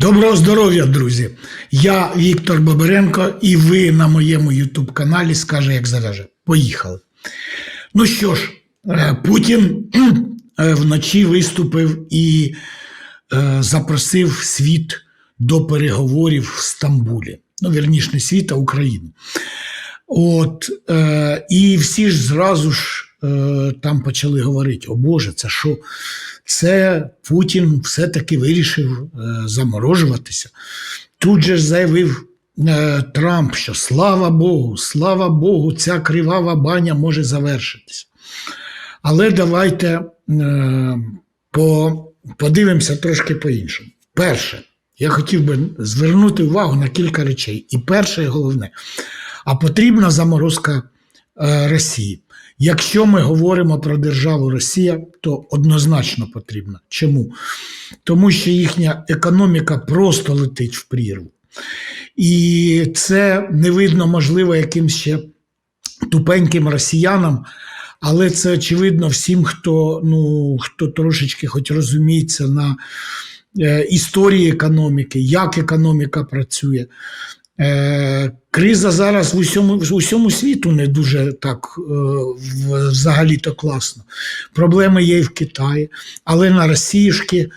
Доброго здоров'я, друзі! Я Віктор Бабаренко, і ви на моєму Ютуб каналі скаже, як завяже. Поїхали. Ну що ж, е, Путін е, вночі виступив і е, запросив світ до переговорів в Стамбулі. Ну, вірніше, не світ, а Україну. От, і всі ж зразу ж там почали говорити: о Боже, це що? Це Путін все-таки вирішив е, заморожуватися. Тут же заявив е, Трамп, що слава Богу, слава Богу, ця кривава баня може завершитися. Але давайте е, по, подивимося трошки по-іншому. Перше, я хотів би звернути увагу на кілька речей. І перше, і головне, а потрібна заморозка е, Росії. Якщо ми говоримо про державу Росія, то однозначно потрібна. Чому? Тому що їхня економіка просто летить в прірву. І це не видно, можливо, якимсь ще тупеньким росіянам, але це очевидно всім, хто, ну, хто трошечки хоч розуміється на е, історії економіки, як економіка працює. Е, криза зараз в усьому, в усьому світу не дуже так е, взагалі-то класно. Проблеми є і в Китаї, але на е,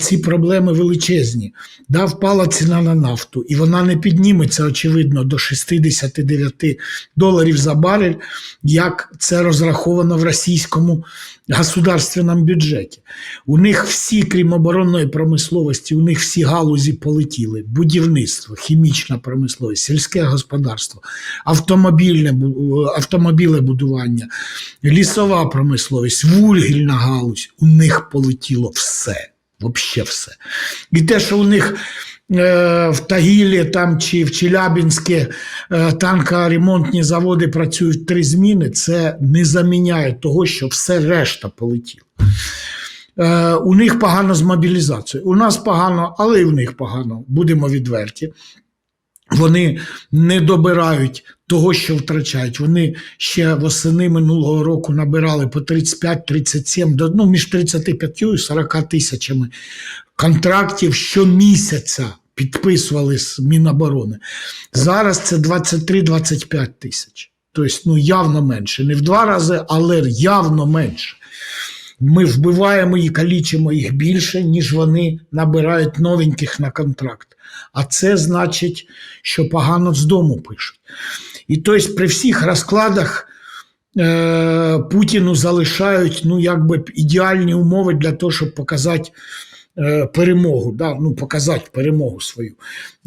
ці проблеми величезні. Да, впала ціна на нафту, і вона не підніметься, очевидно, до 69 доларів за барель, як це розраховано в російському государственному бюджеті. У них всі, крім оборонної промисловості, у них всі галузі полетіли: будівництво, хімічна промисловість, сільське господарство, автомобільне бу- автомобілебудування, лісова промисловість, вугільна галузь. У них полетіло все. Взагалі все. І те, що у них е, в Тагілі там, чи в Челябінське е, танкоремонтні заводи працюють три зміни, це не заміняє того, що все решта полетіло. Е, у них погано з мобілізацією. У нас погано, але і в них погано. Будемо відверті. Вони не добирають того, що втрачають. Вони ще восени минулого року набирали по 35-37, до- ну, між 35 і 40 тисячами контрактів щомісяця підписували з Міноборони. Зараз це 23-25 тисяч. Тобто, ну, явно менше. Не в два рази, але явно менше. Ми вбиваємо і калічимо їх більше, ніж вони набирають новеньких на контракт. А це значить, що погано з дому пишуть. І тобто при всіх розкладах е, Путіну залишають ну, якби ідеальні умови для того, щоб показати перемогу, да? ну, показати перемогу свою.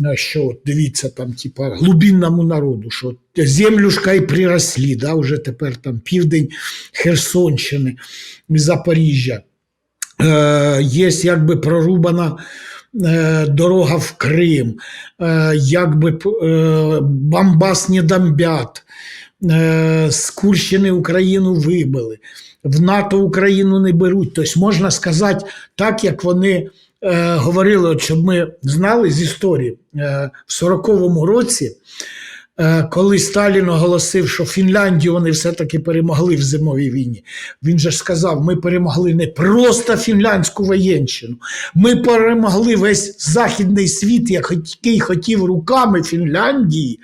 Е, Що от дивіться, там, типа, глубинному народу, що землюшка і прирослі, да? вже тепер там південь Херсонщини Запоріжжя. Е, є якби прорубана е, дорога в Крим, е, якби е, Бамбас не дамбят, е, з Курщини Україну вибили, в НАТО Україну не беруть. Тобто можна сказати так, як вони е, говорили, от щоб ми знали з історії. Е, в 40-му році Е, коли Сталін оголосив, що Фінляндію вони все-таки перемогли в зимовій війні, він же ж сказав: ми перемогли не просто фінляндську воєнщину, ми перемогли весь західний світ, який хотів руками Фінляндії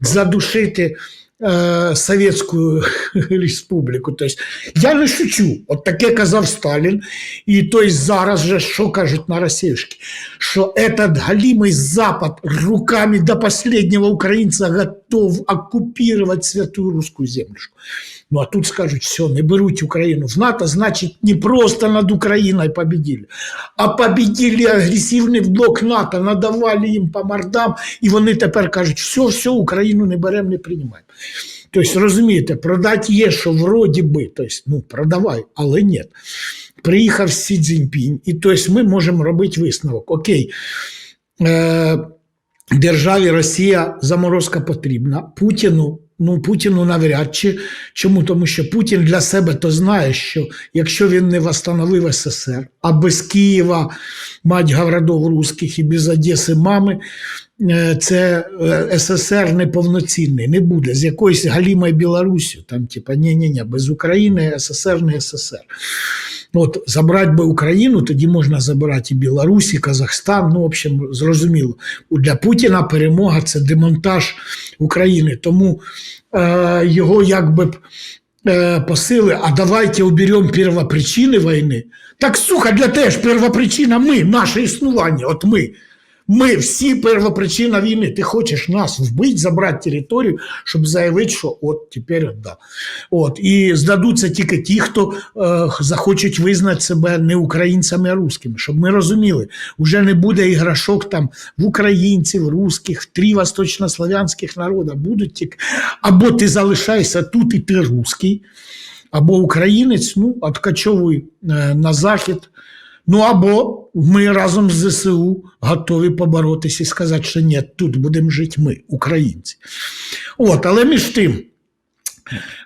задушити е, Республику. Республіку. Тобто, я не шучу. От таке казав Сталін. І есть зараз же що кажуть на Росіюшки? Що этот галимый Запад руками до последнего украинца готов оккупировать святую русскую землюшку. Ну а тут скажуть, все, не беруть Україну в НАТО, значить не просто над Україною победили, а победили агресивний блок НАТО, надавали їм по мордам, і вони тепер кажуть, все, все, Україну не беремо, не приймаємо. Тобто, розумієте, продати є, що вроді би, тобто, ну, продавай, але ні. Приїхав Сі Цзіньпінь, і тобто ми можемо робити висновок. Окей, е, державі Росія заморозка потрібна. Путіну, ну Путіну навряд чи. Чому? Тому що Путін для себе то знає, що якщо він не восстановив СССР, а без Києва, мать городов русських і без Одеси мами, е, це е, СССР неповноцінний, не буде. З якоюсь галімою Білорусю, там, типа, ні-ні-ні, без України СССР не СССР. От забрати би Україну, тоді можна забирати і Білорусь, і Казахстан. Ну, в общем, зрозуміло. Для Путіна перемога це демонтаж України. Тому е, його якби е, посили, а давайте уберемо первопричини війни. Так, сука, для теж первопричина ми, наше існування, от ми. Ми всі первопричина війни. Ти хочеш нас вбити, забрати територію, щоб заявити, що от тепер да. От. І здадуться тільки ті, хто е, захочуть визнати себе не українцями, а русскими. Щоб ми розуміли, вже не буде іграшок там в українців, русських, в три восточнослов'янських народів. Будуть тільки або ти залишаєшся тут, і ти русський, або українець, ну, откачовуй е, на захід. Ну або ми разом з ЗСУ готові поборотися і сказати, що ні, тут будемо жити ми, українці. От, але між тим,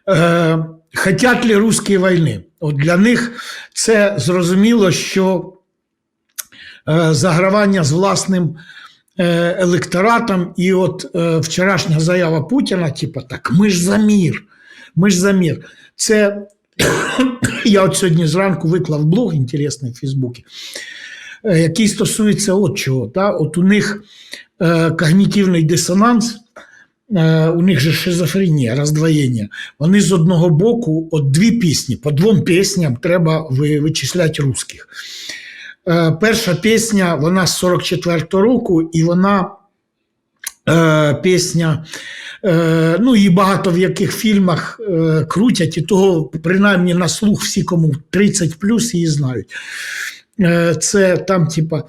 е, хотять ли русські війни? От для них це зрозуміло, що е, загравання з власним е, електоратом, і от е, вчорашня заява Путіна, типу, так, ми ж за мір, ми ж за мір. Це я от сьогодні зранку виклав блог інтересний в Фейсбуці, е, який стосується от чого. Та? От у них е, когнітивний дисонанс, е, у них же шизофренія, роздвоєння. Вони з одного боку, от дві пісні, по двом пісням треба вичисляти русських. Е, перша пісня, вона з 44-го року, і вона е, пісня, е, ну і багато в яких фільмах е, крутять, і того, принаймні, на слух всі, кому 30 плюс, її знають. Е, це там, типа,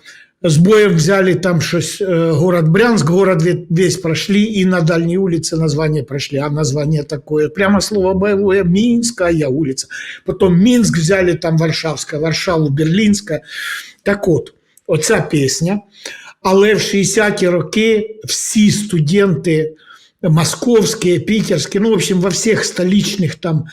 с боем взяли там щось, город Брянск, город ве- весь прошли, и на дальней улице название прошли, а название такое, прямо слово боевое, Минская улица. Потом Минск взяли, там Варшавская, Варшаву, Берлінська. Так от, оця пісня. Але в 60-ті роки всі студенти московські, питерские, ну, в общем, во всех столичных там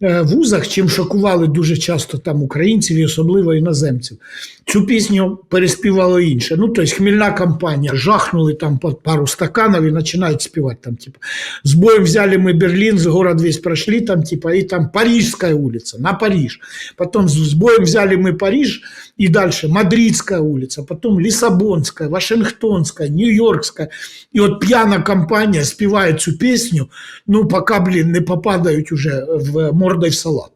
вузах, чим шокували дуже часто там українців і особливо іноземців. Цю пісню переспівало інше. Ну, тобто хмільна компанія, жахнули там пару стаканів і починають співати там, типа, с боем взяли мы Берлин, город весь прошли, там, типа, и там Парижская улица, на Париж. Потом с с боем взяли мы Париж, и дальше Мадридская улица, потом Лиссабонская, Вашингтонская, Нью-Йоркская. І от п'яна компанія співає цю пісню, ну, поки, блін, не попадають уже в мордой в салат.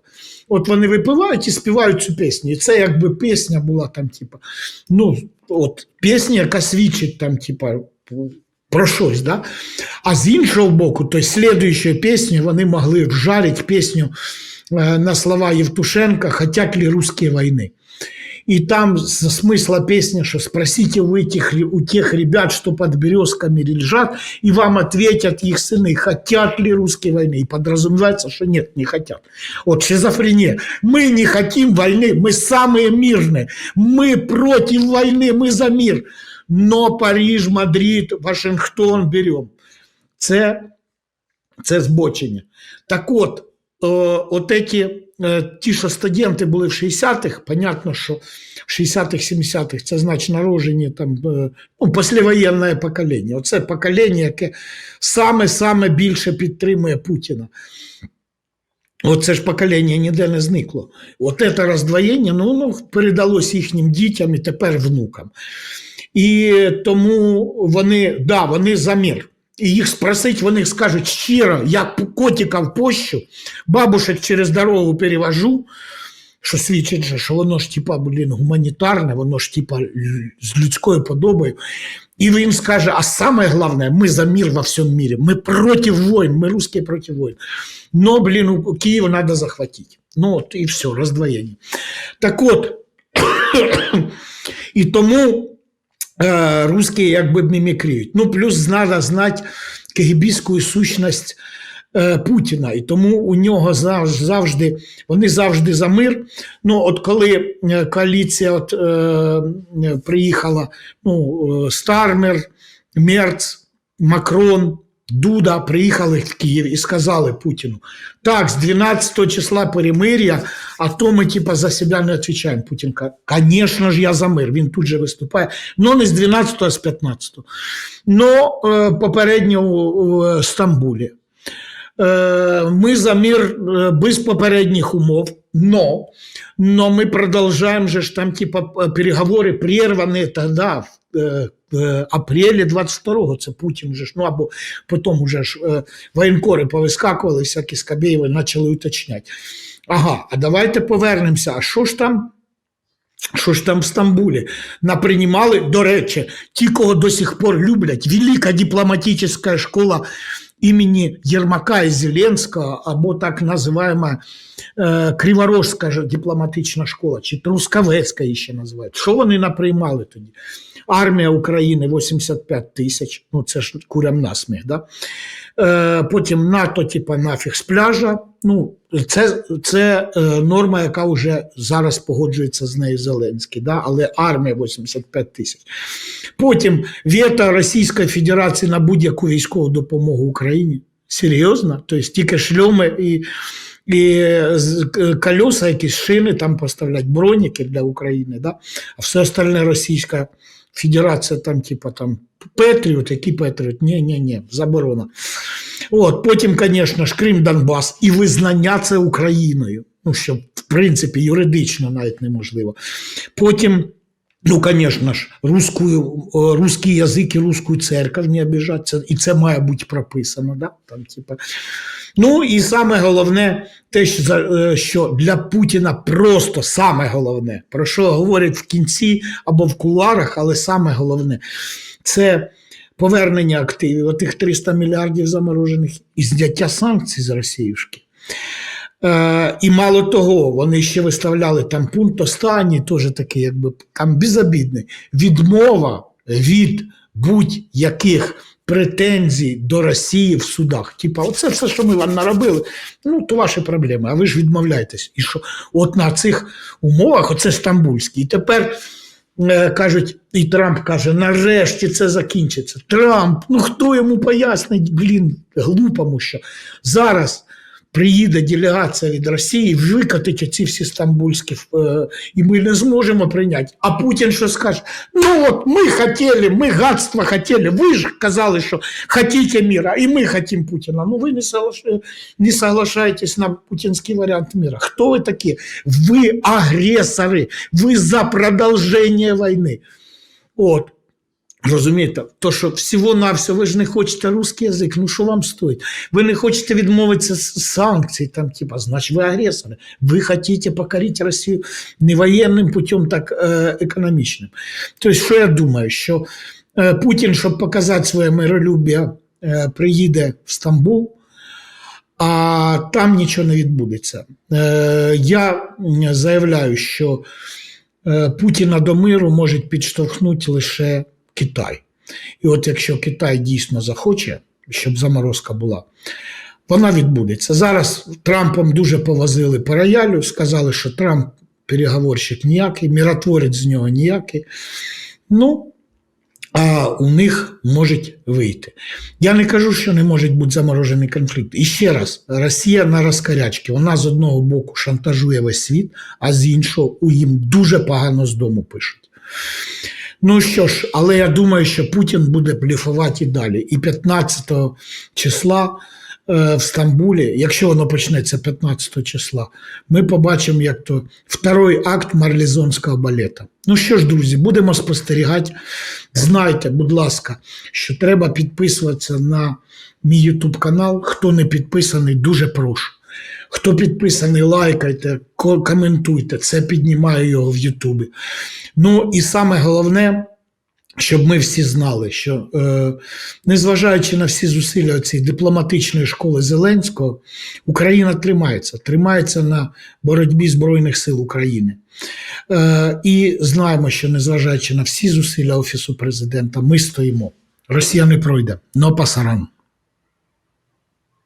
От вони випивають і співають цю пісню. І це якби пісня була там, типа, ну, от пісня, яка свідчить там, типа, про щось. Да? А з іншого боку, то слідуючою пісню вони могли вжарити пісню е, на слова Євтушенка «Хотят ли русские войны?» И там смысла песни, что спросите у, этих, у тех ребят, что под березками лежат, и вам ответят их сыны, хотят ли русские войны. И подразумевается, что нет, не хотят. Вот шизофрения. Мы не хотим войны, мы самые мирные. Мы против войны, мы за мир. Но Париж, Мадрид, Вашингтон берем. Це, це збочення. Так от, е, от эти, е, ті, що студенти були в 60-х, понятно, що в 60-х, 70-х це значить народжені там, е, ну, післявоєнне покоління. Оце покоління, яке саме-саме більше підтримує Путіна. Оце ж покоління ніде не зникло. От це роздвоєння ну, ну, передалось їхнім дітям і тепер внукам. І тому вони, да, вони за мир. І їх спросить, вони скажуть щиро, я п- котика в пощу, бабушек через дорогу перевожу, що свідчить, же, що воно ж типа, блін, гуманітарне, воно ж типа лю- з людською подобою. І він скаже: а саме головне, ми за мир во всьому мире, ми проти войн, ми русські проти войн. Но, блін, у- Київ треба захватити. Ну от і все, роздвоєння. Так от, і тому русські якби мімікріють. Ну, плюс треба знати кегібійську сущність е, Путіна. І тому у нього завжди, вони завжди за мир. Ну, от коли е, коаліція от, е, приїхала, ну, Стармер, Мерц, Макрон, Дуда приїхали в Київ і сказали Путіну, так, з 12 числа перемир'я, а то ми типа за себе не відповідаємо. Путін каже, звісно ж, я за мир. Він тут же виступає. Ну, не з 12, а з 15. Ну, е, попередньо в Стамбулі. Е, Ми за мир е, без попередніх умов. Но, но мы продолжаем же ж там типа п- переговоры прерваны тогда в, е, в апрелі 22-го, це Путін же ж, ну або потім уже ж е, воєнкори повискакували, всякі Скабєєви почали уточняти. Ага, а давайте повернемося. А що ж там? Що ж там в Стамбулі наприймали, до речі, ті, кого до сих пор люблять, велика дипломатична школа імені Єрмака і Зеленського, або так називаємо е, Криворожська ж дипломатична школа, чи Трускавецька ще називають. Що вони наприймали тоді? Армія України 85 тисяч, ну це ж курям насміх, да? Е, потім НАТО, типа нафіг з пляжа. Ну, це, це е, норма, яка вже зараз погоджується з нею Зеленський, да? але армія 85 тисяч. Потім вето Російської Федерації на будь-яку військову допомогу Україні. Серйозно? Тобто тільки шльоми і, і колеса, якісь шини там поставлять, броніки для України, да? а все остальне Російська Федерація там, типа там Петріот, який Петріот? Ні, ні, ні, заборона. От, потім, звісно ж, Крим, Донбас і визнання це Україною. Ну, що, в принципі, юридично навіть неможливо. Потім, ну, звісно ж, русскую, русский язик і русскую церковь не обіжать. І це має бути прописано. Да? Там, типа. Ну і саме головне, те, що, е, для Путіна просто саме головне, про що говорять в кінці або в куларах, але саме головне це повернення активів, отих 300 мільярдів заморожених і зняття санкцій з Росіюшки. Е, і мало того, вони ще виставляли там пункт останній, теж такий, якби там безобідний. Відмова від будь-яких претензій до Росії в судах. Типа, оце все, що ми вам наробили, ну то ваші проблеми, а ви ж відмовляєтесь. І що от на цих умовах, оце стамбульський. І тепер е, кажуть, і Трамп каже: нарешті це закінчиться. Трамп, ну хто йому пояснить, блін, глупому, що зараз приїде делегація від Росії, викатить оці всі стамбульські, е, і ми не зможемо прийняти. А Путін що скаже? Ну от ми хотіли, ми гадство хотіли, ви ж казали, що хотіте міра, і ми хотім Путіна. Ну ви не, соглаш- не соглашаєтесь на путінський варіант міра. Хто ви такі? Ви агресори, ви за продовження війни. От. Розумієте, то що всього-навсього ви ж не хочете русский язик, ну що вам стоїть? Ви не хочете відмовитися з санкцій, там, типа, значить, ви агресори. Ви хочете покорити Росію не воєнним путем, так е, економічним. Тобто, що я думаю, що е, Путін, щоб показати своє миролюб'я, е, приїде в Стамбул, а там нічого не відбудеться. Е, я заявляю, що е, Путіна до миру може підштовхнути лише Китай. І от якщо Китай дійсно захоче, щоб заморозка була, вона відбудеться. Зараз Трампом дуже повозили по роялю, сказали, що Трамп переговорщик ніякий, миротворець з нього ніякий. Ну, а у них можуть вийти. Я не кажу, що не може бути заморожений конфлікт. І ще раз, Росія на розкарячки. Вона з одного боку шантажує весь світ, а з іншого у їм дуже погано з дому пишуть. Ну що ж, але я думаю, що Путін буде бліфувати і далі. І 15 числа е, в Стамбулі, якщо воно почнеться 15 числа, ми побачимо, як то второй акт марлізонського балета. Ну що ж, друзі, будемо спостерігати. Знайте, будь ласка, що треба підписуватися на мій YouTube канал. Хто не підписаний, дуже прошу. Хто підписаний, лайкайте, коментуйте, це піднімає його в Ютубі. Ну і саме головне, щоб ми всі знали, що е, незважаючи на всі зусилля цієї дипломатичної школи Зеленського, Україна тримається, тримається на боротьбі Збройних сил України. Е, і знаємо, що незважаючи на всі зусилля Офісу президента, ми стоїмо. Росія не пройде, но пасаран.